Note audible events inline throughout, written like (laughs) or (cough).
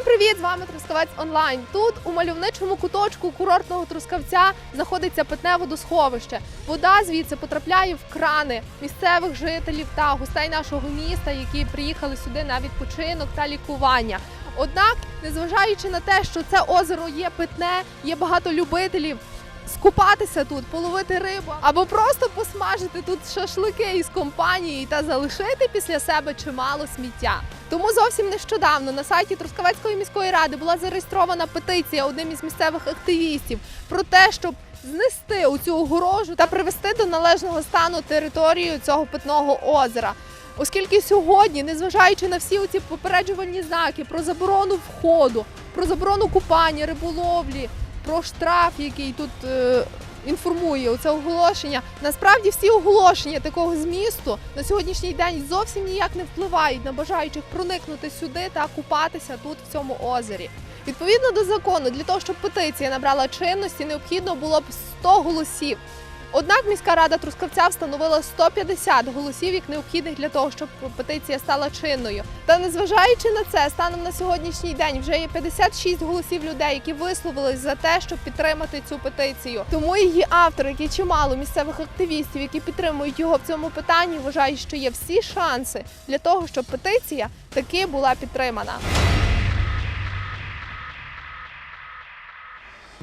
Всім привіт! З вами Трускавець Онлайн. Тут у мальовничому куточку курортного трускавця знаходиться питне водосховище. Вода звідси потрапляє в крани місцевих жителів та гостей нашого міста, які приїхали сюди на відпочинок та лікування. Однак, незважаючи на те, що це озеро є питне, є багато любителів скупатися тут, половити рибу або просто посмажити тут шашлики із компанією та залишити після себе чимало сміття. Тому зовсім нещодавно на сайті Трускавецької міської ради була зареєстрована петиція одним із місцевих активістів про те, щоб знести оцю огорожу та привести до належного стану територію цього питного озера. Оскільки сьогодні, незважаючи на всі оці попереджувальні знаки про заборону входу, про заборону купання, риболовлі, про штраф, який тут е, інформує оце оголошення. Насправді всі оголошення такого змісту на сьогоднішній день зовсім ніяк не впливають на бажаючих проникнути сюди та купатися тут в цьому озері. Відповідно до закону, для того, щоб петиція набрала чинності, необхідно було б 100 голосів. Однак міська рада Трускавця встановила 150 голосів як необхідних для того, щоб петиція стала чинною. Та незважаючи на це, станом на сьогоднішній день вже є 56 голосів людей, які висловились за те, щоб підтримати цю петицію. Тому її автори, які чимало місцевих активістів, які підтримують його в цьому питанні, вважають, що є всі шанси для того, щоб петиція таки була підтримана.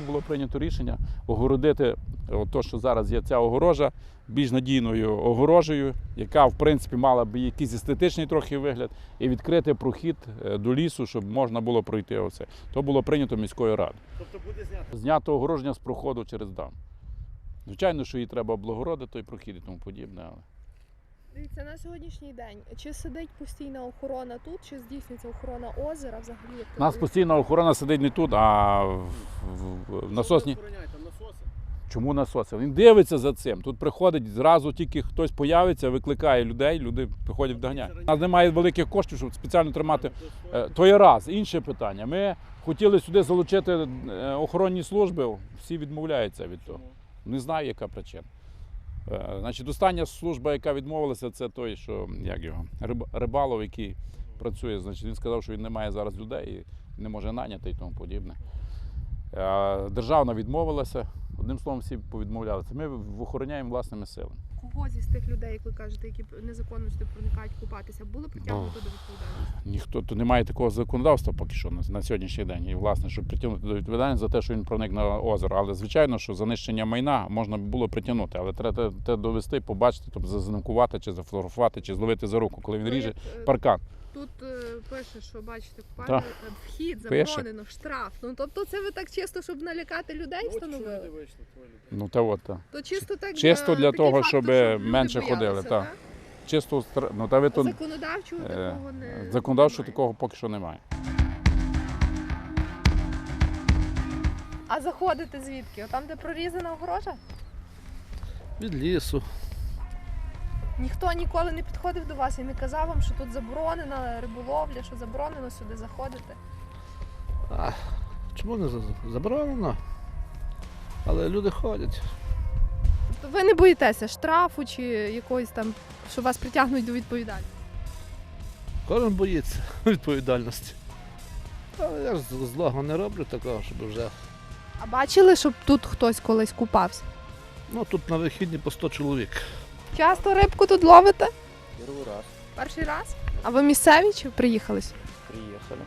Було прийнято рішення огородити от то, що зараз є ця огорожа, більш надійною огорожею, яка в принципі мала б якийсь естетичний трохи вигляд, і відкрити прохід е, до лісу, щоб можна було пройти оце. То було прийнято міською радою. Тобто буде знято. Знято огороження з проходу через дам. Звичайно, що її треба облагородити, той прохід і тому подібне. Але... Дивіться, на сьогоднішній день чи сидить постійна охорона тут, чи здійснюється охорона озера взагалі? У нас постійна охорона сидить не тут, а в, в, в насосні. Чому насоси? Він дивиться за цим. Тут приходить зразу, тільки хтось появиться, викликає людей, люди приходять вдоганяють. У нас немає великих коштів, щоб спеціально тримати. Е, То є раз. Інше питання. Ми хотіли сюди залучити е, охоронні служби, всі відмовляються від того. Не знаю, яка причина. Е, Значить, остання служба, яка відмовилася, це той, що як його, Риб- Рибалов, який працює. Значить, він сказав, що він не має зараз людей і не може наняти і тому подібне. Е, Державна відмовилася. Одним словом, всі повідмовлялися. Ми охороняємо власними силами. Кого із тих людей, як ви кажете, які незаконно сюди проникають купатися, було притягнуто до відповідальності? Ніхто то немає такого законодавства поки що на, на сьогоднішній день. І власне, щоб притягнути до відповідальності за те, що він проник на озеро. Але звичайно, що занищення майна можна було притягнути, але треба те довести, побачити, тобто зазнимкувати, чи зафотографувати, чи зловити за руку, коли він Ну, ріже е, паркан. Тут е, пише, що бачите, Так. е, вхід заборонено, штраф. Ну тобто це ви так чисто, щоб налякати людей встановили? Ну та от та. То чисто так Чисто е, для такий того, щоб менше ходили, так. Чисто ну та ви тут Законодавчого е, такого не законодавчо немає. такого поки що немає. А заходите звідки? Там, де прорізана огорожа? Від лісу. Ніхто ніколи не підходив до вас і не казав вам, що тут заборонена риболовля, що заборонено сюди заходити. А, чому не за- заборонено? Але люди ходять. Тобто ви не боїтеся штрафу чи якоїсь там, що вас притягнуть до відповідальності? Кожен боїться (laughs) відповідальності. Але я ж злого не роблю такого, щоб вже. А бачили, щоб тут хтось колись купався? Ну тут на вихідні по 100 чоловік. Часто рибку тут ловите? Первый раз Перший раз? А ви місцеві чи приїхали? сюди? приехали.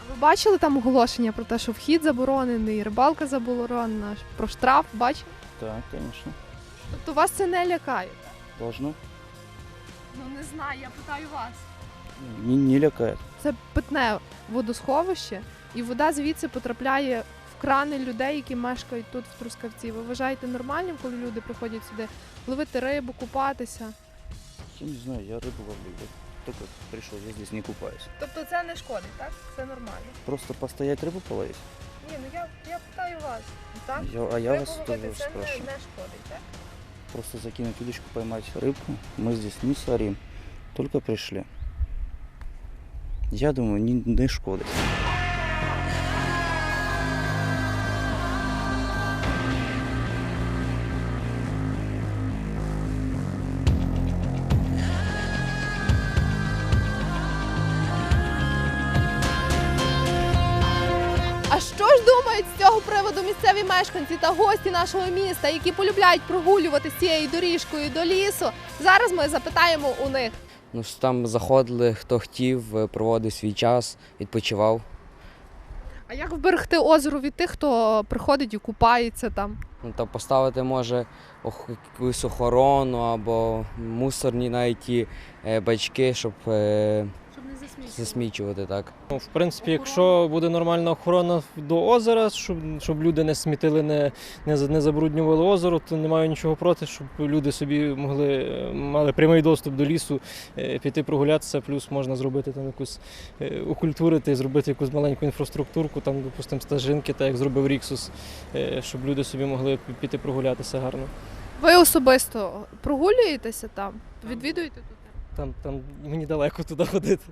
А ви бачили там оголошення про те, що вхід заборонений, рибалка заборонена, про штраф, бачили? Да, конечно. Тобто вас це не лякає? Должно. Ну не знаю, я питаю вас. Не, не лякает. Це питне водосховище, і вода звідси потрапляє в крани людей, які мешкають тут в Трускавці. Ви вважаєте нормальним, коли люди приходять сюди ловити рибу, купатися? Я не знаю, я рыбу ловлю. Вот только пришел, я здесь не купаюсь. Тобто це не шкодить, так? Це нормально. Просто постоять рыбу половить. Ні, ну я, я питаю вас. Так? Я- а я Рибу вас ловити тоже це не, спрашиваю. не шкодить, так? Просто закинуть удочку, поймать рыбку. Мы здесь не сорим. Только пришли. Я думаю, не, не шкодить. Думають з цього приводу місцеві мешканці та гості нашого міста, які полюбляють прогулювати цією доріжкою до лісу? Зараз ми запитаємо у них. Ну, що там заходили, хто хотів, е, проводив свій час, відпочивав. А як вберегти озеро від тих, хто приходить і купається там? Ну, та поставити може якусь охорону або мусорні навіть ті е, бачки, щоб е, засмічувати. так. Ну, в принципі, якщо буде нормальна охорона до озера, щоб, щоб люди не смітили, не, не, не забруднювали озеро, то не маю нічого проти, щоб люди собі могли е, мали прямий доступ до лісу, е, піти прогулятися, плюс можна зробити там якусь е, окультурити, зробити якусь маленьку інфраструктурку, там, допустимо, стажинки, так як зробив Ріксус, щоб люди собі могли піти прогулятися гарно. Ви особисто прогулюєтеся там? Відвідуєте тут? Там, там мені далеко туди ходити.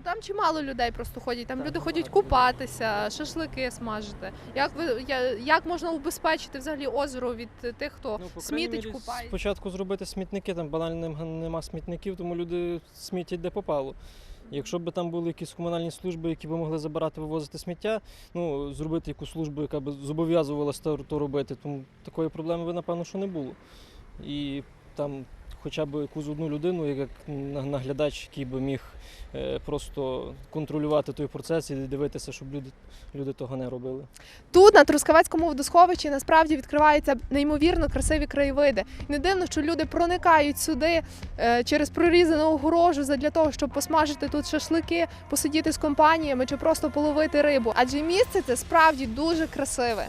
Ну там чимало людей просто ходять. Там Так, люди ходять купатися, шашлики смажити. Як ви я- як можна убезпечити взагалі озеро від тих, хто Ну, по крайній смітить, мірі, купається? Спочатку зробити смітники, там банально нем- нема смітників, тому люди смітять де попало. Якщо б там були якісь комунальні служби, які б могли забирати, вивозити сміття, ну зробити якусь службу, яка б зобов'язувалася то, то робити, тому такої проблеми би напевно що не було. І там хоча б якусь одну людину, як на- наглядач, який би міг е, просто контролювати той процес і дивитися, щоб люди, люди того не робили. Тут на Трускавецькому водосховищі насправді відкриваються неймовірно красиві краєвиди. Не дивно, що люди проникають сюди е, через прорізану огорожу для того, щоб посмажити тут шашлики, посидіти з компаніями чи просто половити рибу. Адже місце це справді дуже красиве.